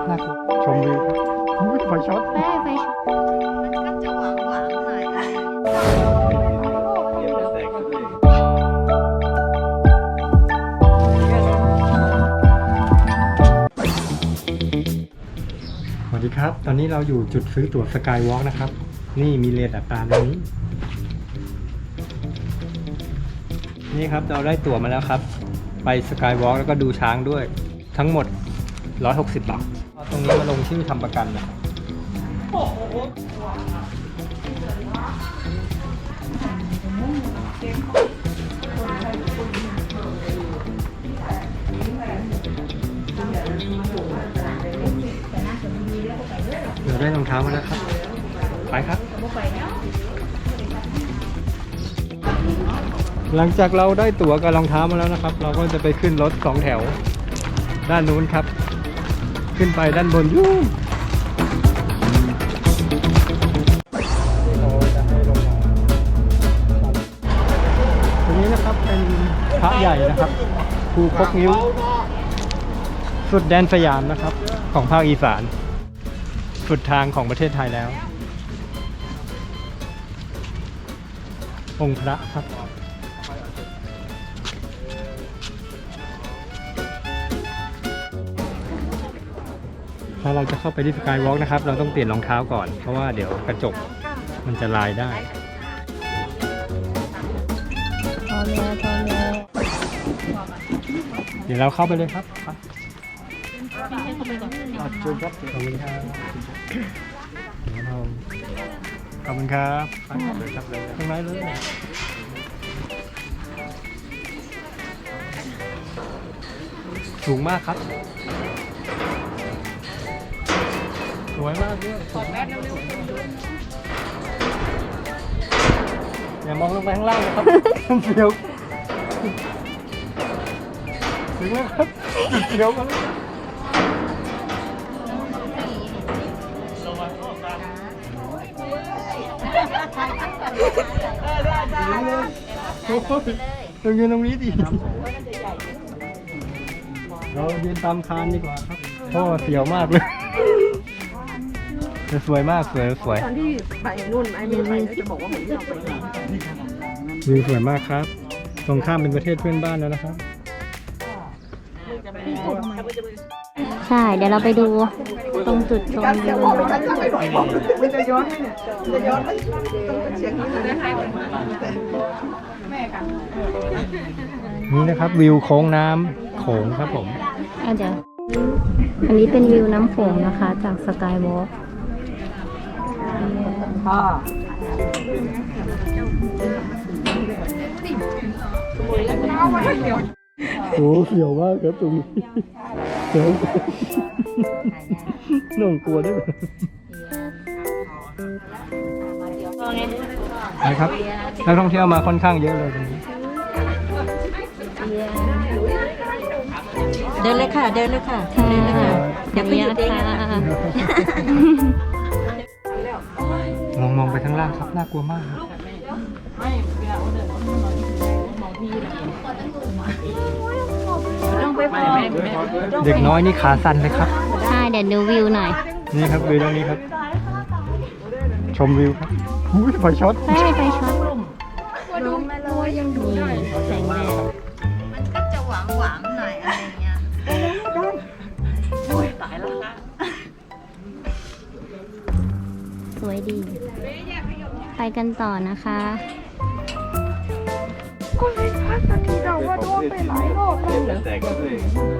ับน่ากลัวชมวิวอุ้ยไฟช็อตไปไปมันก็จะหวานหวานๆหน่อยอะไรอย่างเงี้ยสวัสดีครับ ตอนนี้เราอยู่จุดซื้อตั๋วสกายวอล์กนะครับ นี่มีเรทอัตราตรงนี้ นี่ครับเราได้ตั๋วมาแล้วครับ ไปสกายวอล์กแล้วก็ดูช้างด้วย ทั้งหมด 160 บาท เอาตรงนี้มาลงชื่อทำประกันนะครับเดี๋ยวได้รองเท้ามาแล้วครับ ไปครับ หลังจากเราได้ตั๋วกับรองเท้ามาแล้วนะครับ เราก็จะไปขึ้นรถสองแถว ด้านนู้นครับ ขึ้นไปด้านบนยูตรงนี้นะครับเป็นพระใหญ่นะครับภูคกนิ้ว สุดแดนสยามนะครับ ของภาคอีสาน สุดทางของประเทศไทยแล้ว องค์พระครับ ถ้าเราจะเข้าไปที่สกายวอล์กนะครับ เราต้องเปลี่ยนรองเท้าก่อน เพราะว่าเดี๋ยวกระจกมันจะลายได้พอแล้วพอแล้วเดี๋ยวเราเข้าไปเลยครับไปขอบคุณครับขอบคุณครับขอบคุณครับไปเลยครับเลยข้างในเลยสูงมากครับ วยมากด้วยถอดแมสเร็วอย่ามองลงไปข้างล่างนะครับเดี๋ยวถึงแล้วครับจุดเขียวกันแล้วโอ้ยเรายืนตรงนี้ดีเรายืนตามคานดีกว่าครับเพราะว่าเสียวมากเลยแต่ สวยมากสวยสวยตอนที่ไปนู่นไอ้ไม่ไปแล้วจะบอกว่าเหมือนที่เราไปวิวสวยมากครับ ตรงข้ามเป็นประเทศเพื่อนบ้านแล้วนะครับ ใช่ เดี๋ยวเราไปดูตรงจุดชมวิวมันจะย้อนไหมเนี่ยจะย้อนไหมต้องเสียงนี้เลยนะนี่นะครับวิวโค้งน้ำโขงครับผมอะเดี๋ยวอันนี้เป็นวิวน้ำโขงนะคะ จากสกายวอล์ก โอ้เสียวมากครับตรงนี้เสียวน่องกลัวด้วยนะครับนักท่องเที่ยวมาค่อนข้างเยอะเลยตรงนี้เดินเลยค่ะ เดินเลยค่ะค่ะเดินเลยค่ะขออนุญาตค่ะลองมอง ไปข้างล่างครับน่ากลัวมากครับต้องไปพอเด็กน้อยนี่ขาสั่นเลยครับ ใช่เดี๋ยวดูวิวหน่อย นี่ครับวิวตรงนี้ครับ ชมวิวครับอุ้ยไฟช็อตไปไปช็อตนี่แสงแดดมันก็จะหวานหวานๆหน่อยอะไร อย่างเงี้ยสวยดี ไปกันต่อนะคะ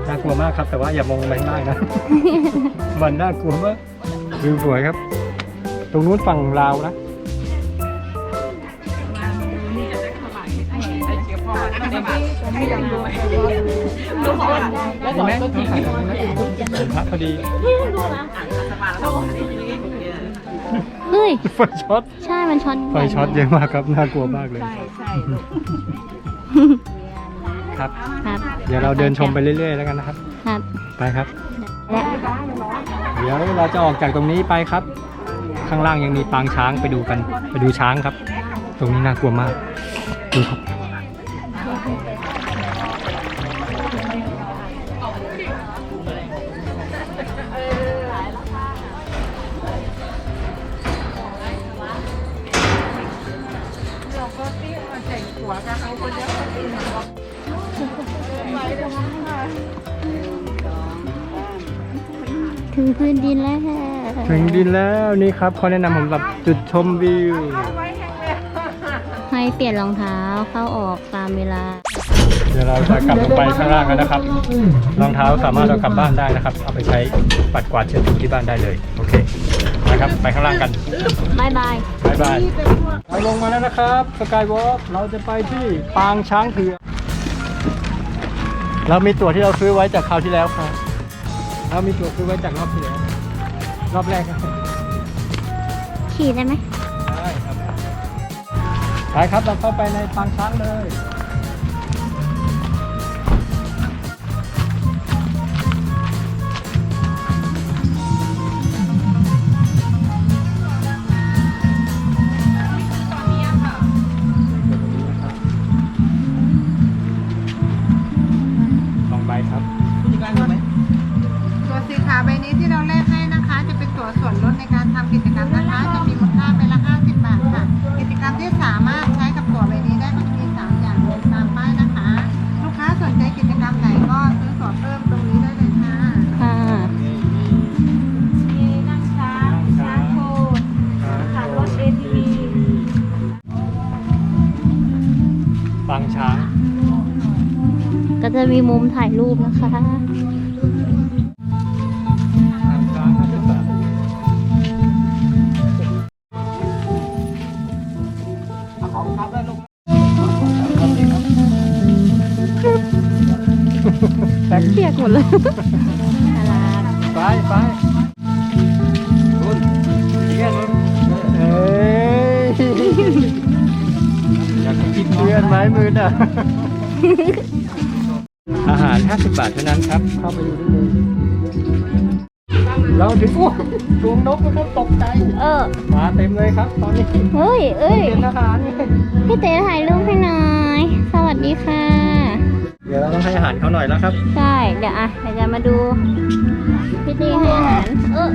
น่ากลัวมากครับ แต่ว่าอย่ามองไปข้างล่างนะ มันน่ากลัวมากวิวสวยครับ ตรงนู้นฝั่งลาวนะเห็นไหมต้องถ่ายตรงนี้นะเป็นพระพอดี เฮ้ย ไฟช็อต ใช่ มันช็อตไฟช็อตเยอะมากครับ น่ากลัวมากเลยครับ ครับเดี๋ยวเราเดินชมไปเรื่อยๆแล้วกันนะครับ ครับ ไปครับ และเดี๋ยวเราจะออกจากตรงนี้ไปครับ ข้างล่างยังมีปางช้างไปดูกัน ไปดูช้างครับ ตรงนี้น่ากลัวมาก ดูครับ ถึงพื้นดินแล้วถึงดินแล้วนี่ครับเขาแนะนำผมแบบจุดชมวิว ให้เปลี่ยนรองเท้าเข้าออกตามเวลา เดี๋ยวเราจะกลับลงไปข้างล่างกันนะครับ รองเท้าสามารถเอากลับบ้านได้นะครับ เอาไปใช้ปัดกวาดเช็ดถูที่บ้านได้เลย โอเคนะครับไปข้างล่างกันบายบายบายบายเราลงมาแล้วนะครับสกายวอล์กเราจะไปที่ปางช้างเผือกเรามีตั๋วที่เราซื้อไว้จากคราวที่แล้วครับ เรามีตั๋วซื้อไว้จากรอบที่แล้วรอบแรกครับขี่ได้ไหมได้ครับไปครับเราเข้าไปในปางช้างเลย จะมีมุมถ่ายรูปนะคะปางช้างห้าสิบบาทแตกเปียกหมดเลยน่ารักไปไปรุ่นเงี้ยรุ่นเอ้ยอยากกินเพื่อนไม้มือน่ะ อาหาร 50 บาทเท่านั้นครับ เข้าไปดูได้เลยเราถึงโอ้ดวงนกนะครับตกใจ เออ มาเต็มเลยครับ ตอนนี้เฮ้ยเอ้ย เป็นอาหารนี่พี่เต้ถ่ายรูปให้หน่อย สวัสดีค่ะ เดี๋ยวเราต้องให้อาหารเขาหน่อยแล้วครับ ใช่ เดี๋ยวอะเดี๋ยวจะมาดูพี่ตีให้อาหาร เออ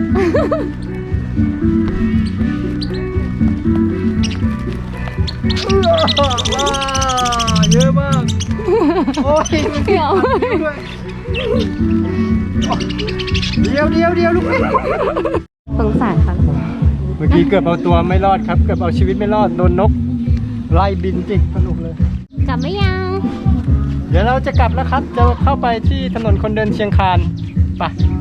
ว้าเยอะมาก โอ้ยเดี๋ยวเดียวเดียวเดียวลูกสงสารเขาเมื่อกี้เกือบเอาตัวไม่รอดครับ เกือบเอาชีวิตไม่รอดโดนนก ไล่บินจิกสนุกเลย กลับไม่ยัง เดี๋ยวเราจะกลับแล้วครับ จะเข้าไปที่ถนนคนเดินเชียงคานไปไป